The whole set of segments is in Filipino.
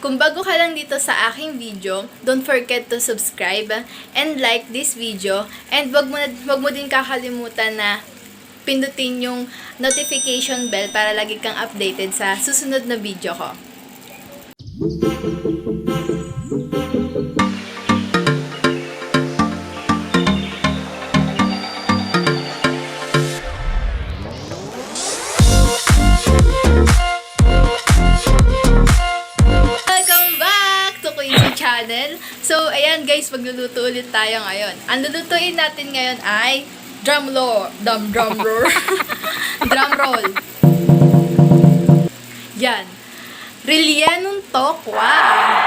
Kung bago ka lang dito sa aking video, don't forget to subscribe and like this video. And wag mo, na, wag mo din kakalimutan na pindutin yung notification bell para lagi kang updated sa susunod na video ko. Magluluto ulit tayo ngayon. Ang lulutuin natin ngayon ay drum roll. Drum, drum roll. drum roll. Yan. Relyanong tokwa.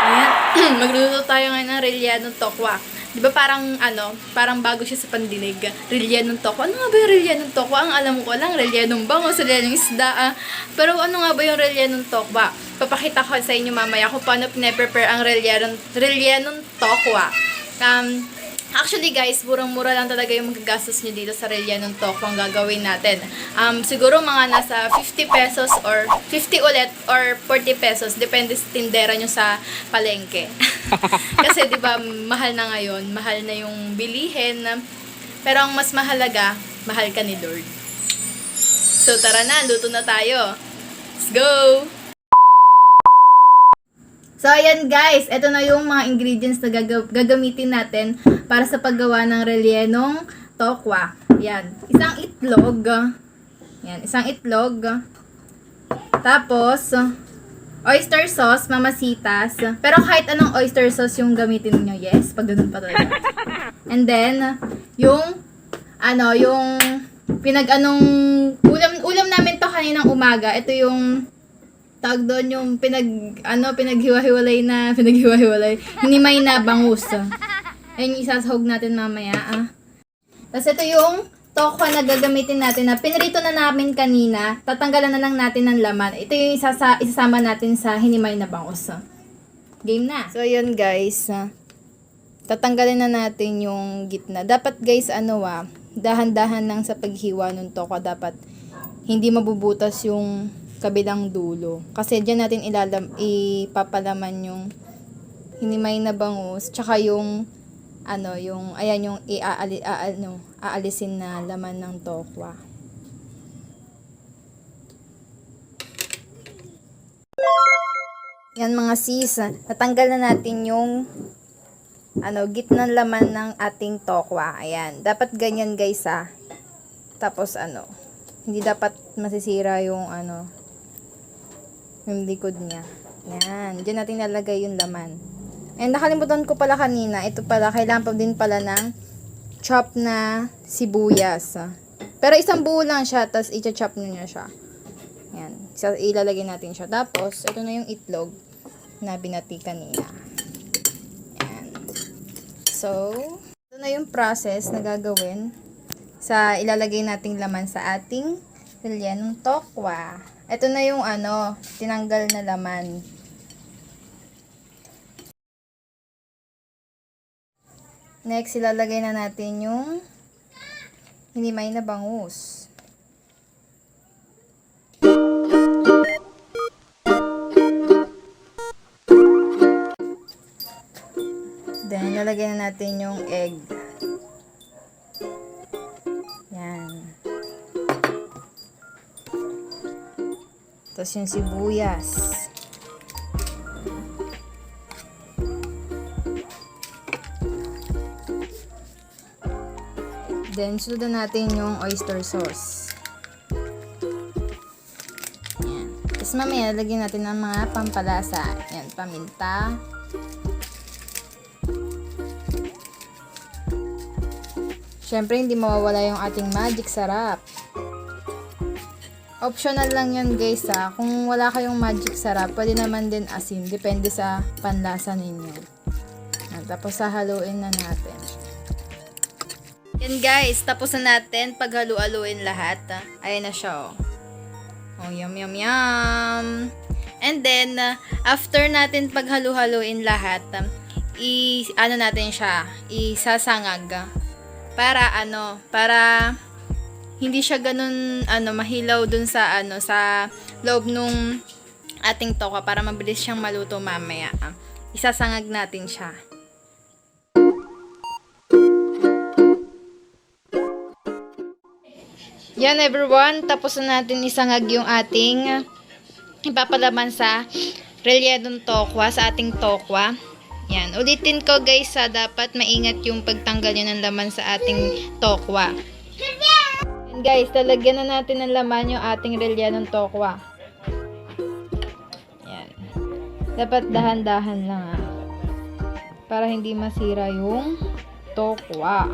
Ayan. Magluluto tayo ngayon ng relyanong tokwa. Di ba parang ano, parang bago siya sa pandinig. Relyanong tokwa. Ano nga ba yung relyanong tokwa? Ang alam ko lang, relyanong bangos, relyanong isda. ah. Pero ano nga ba yung relyanong tokwa? Papakita ko sa inyo mamaya kung paano pine-prepare ang relyanong, relyanong tokwa. Um, Actually guys, murang-mura lang talaga yung magagastos nyo dito sa Relyanong Tokwa ang gagawin natin. Um, siguro mga nasa 50 pesos or 50 ulit or 40 pesos. Depende sa tindera nyo sa palengke. Kasi di ba mahal na ngayon, mahal na yung bilihin. Pero ang mas mahalaga, mahal ka ni Lord. So tara na, luto na tayo. Let's go! So, ayan guys, ito na yung mga ingredients na gaga- gagamitin natin para sa paggawa ng relyenong tokwa. Yan. Isang itlog. Yan. Isang itlog. Tapos, oyster sauce, mamasitas. Pero kahit anong oyster sauce yung gamitin niyo, yes, pag ganun pa talaga. And then, yung, ano, yung pinag-anong, ulam, ulam namin to kaninang umaga. Ito yung, tawag doon yung pinag, ano, pinaghiwa-hiwalay na, pinaghiwa-hiwalay, hinimay na bangus. Ayun yung isasahog natin mamaya, ah. Tapos ito yung tokwa na gagamitin natin na pinrito na namin kanina, tatanggalan na lang natin ng laman. Ito yung isasa, isasama natin sa hinimay na bangus. Game na. So, yun guys. ah. Tatanggalin na natin yung gitna. Dapat guys, ano ah, dahan-dahan lang sa paghiwa ng tokwa. Dapat hindi mabubutas yung kabilang dulo. Kasi dyan natin ilalam, ipapalaman yung hinimay na bangus, tsaka yung ano, yung, ayan yung iaali, a, ano, aalisin na laman ng tokwa. Yan mga sis, natanggal na natin yung ano, gitnang laman ng ating tokwa. Ayan. Dapat ganyan guys ah. Tapos ano, hindi dapat masisira yung ano, yung likod niya. Yan. Diyan natin nalagay yung laman. And nakalimutan ko pala kanina, ito pala, kailangan pa din pala ng chop na sibuyas. ah. Pero isang buo lang siya, tapos i-chop nyo niya siya. Yan. Ilalagay natin siya. Tapos, ito na yung itlog na binati kanina. Yan. So, ito na yung process na gagawin sa ilalagay nating laman sa ating relyenong tokwa. Ito na yung ano, tinanggal na laman. Next, ilalagay na natin yung hinimay na bangus. Then, ilalagay na natin yung egg. Tapos yung sibuyas. Then, sundan natin yung oyster sauce. Yan. Tapos mamaya, lagyan natin ng mga pampalasa. Yan, paminta. Siyempre, hindi mawawala yung ating magic sarap. Optional lang yun guys ha. Kung wala kayong magic sarap, pwede naman din asin. Depende sa panlasa ninyo. Yan, tapos sahaluin na natin. Yan guys, tapos na natin paghalu-haluin lahat. ah. Ayan na siya oh. Oh, yum yum yum. And then, ah, after natin paghalu-haluin lahat, i ano natin siya, isasangag. ah. Para ano, para hindi siya ganun ano mahilaw dun sa ano sa loob nung ating tokwa para mabilis siyang maluto mamaya. Isasangag natin siya. Yan everyone, tapos na natin isangag yung ating ipapalaman sa rellenong tokwa, sa ating tokwa. Yan, ulitin ko guys sa dapat maingat yung pagtanggal yun ng laman sa ating tokwa. Guys, talagyan na natin ng laman yung ating rellenong tokwa. Yan. Dapat dahan-dahan lang ah. Para hindi masira yung tokwa.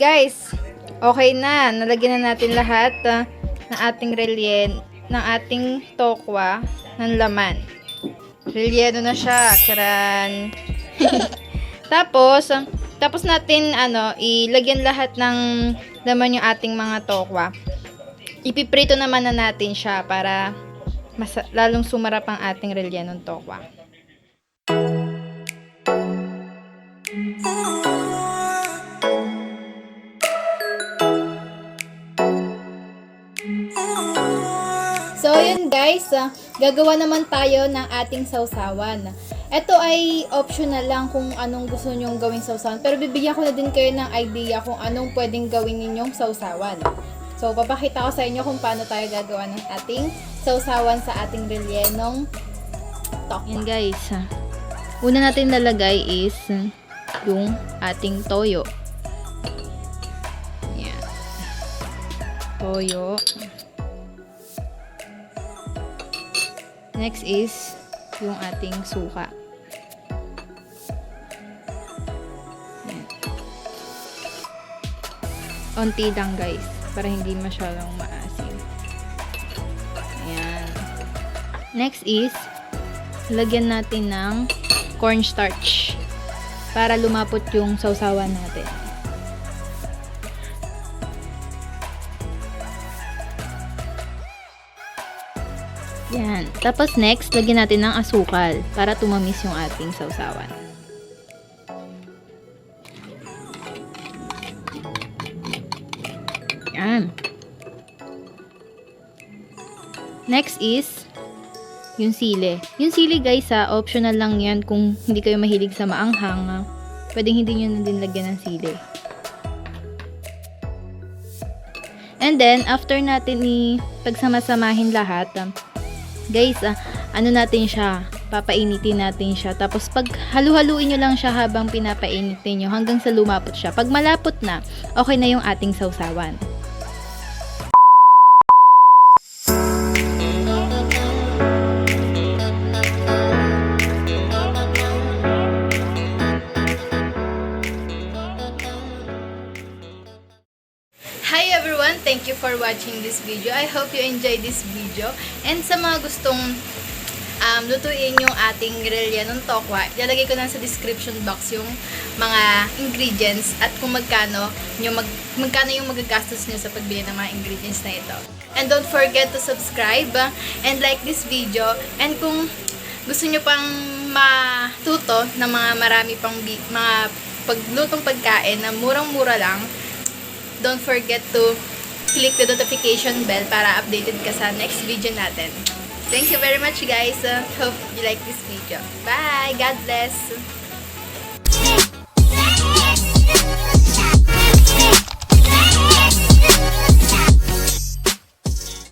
Guys, okay na. Nalagyan na natin lahat ah, ng ating relyen, ng ating tokwa ng laman. Relyeno na siya. Charan. tapos, ah, tapos natin ano, ilagyan lahat ng laman yung ating mga tokwa. Ipiprito naman na natin siya para mas lalong sumarap ang ating relyenong tokwa. Guys, ah, gagawa naman tayo ng ating sausawan. Ito ay optional lang kung anong gusto nyong gawing sausawan. Pero bibigyan ko na din kayo ng idea kung anong pwedeng gawin ninyong sausawan. So, papakita ko sa inyo kung paano tayo gagawa ng ating sausawan sa ating relyenong tokwa. Yan guys, una natin lalagay is yung ating toyo. Yan. Toyo. Next is yung ating suka. Yan. Onti lang guys, para hindi masyadong maasim. Ayan. Next is, lagyan natin ng cornstarch para lumapot yung sausawan natin. Yan. Tapos next, lagyan natin ng asukal para tumamis yung ating sausawan. Yan. Next is yung sili. Yung sili guys ha, optional lang yan kung hindi kayo mahilig sa maanghang. ah, Pwedeng hindi nyo na din lagyan ng sili. And then, after natin i pagsamasamahin lahat, ah, guys, ah, ano natin siya, papainitin natin siya. Tapos pag halu-haluin nyo lang siya habang pinapainit nyo hanggang sa lumapot siya. Pag malapot na, okay na yung ating sausawan. Hi everyone! Thank you for watching this video. I hope you enjoyed this video. And sa mga gustong um, lutuin yung ating rellenong tokwa, ilalagay ko na sa description box yung mga ingredients at kung magkano, yung mag, magkano yung magagastos nyo sa pagbili ng mga ingredients na ito. And don't forget to subscribe and like this video. And kung gusto nyo pang matuto ng mga marami pang mga paglutong pagkain na murang-mura lang, don't forget to click the notification bell para updated ka sa next video natin. Thank you very much guys. Uh, hope you like this video. Bye! God bless!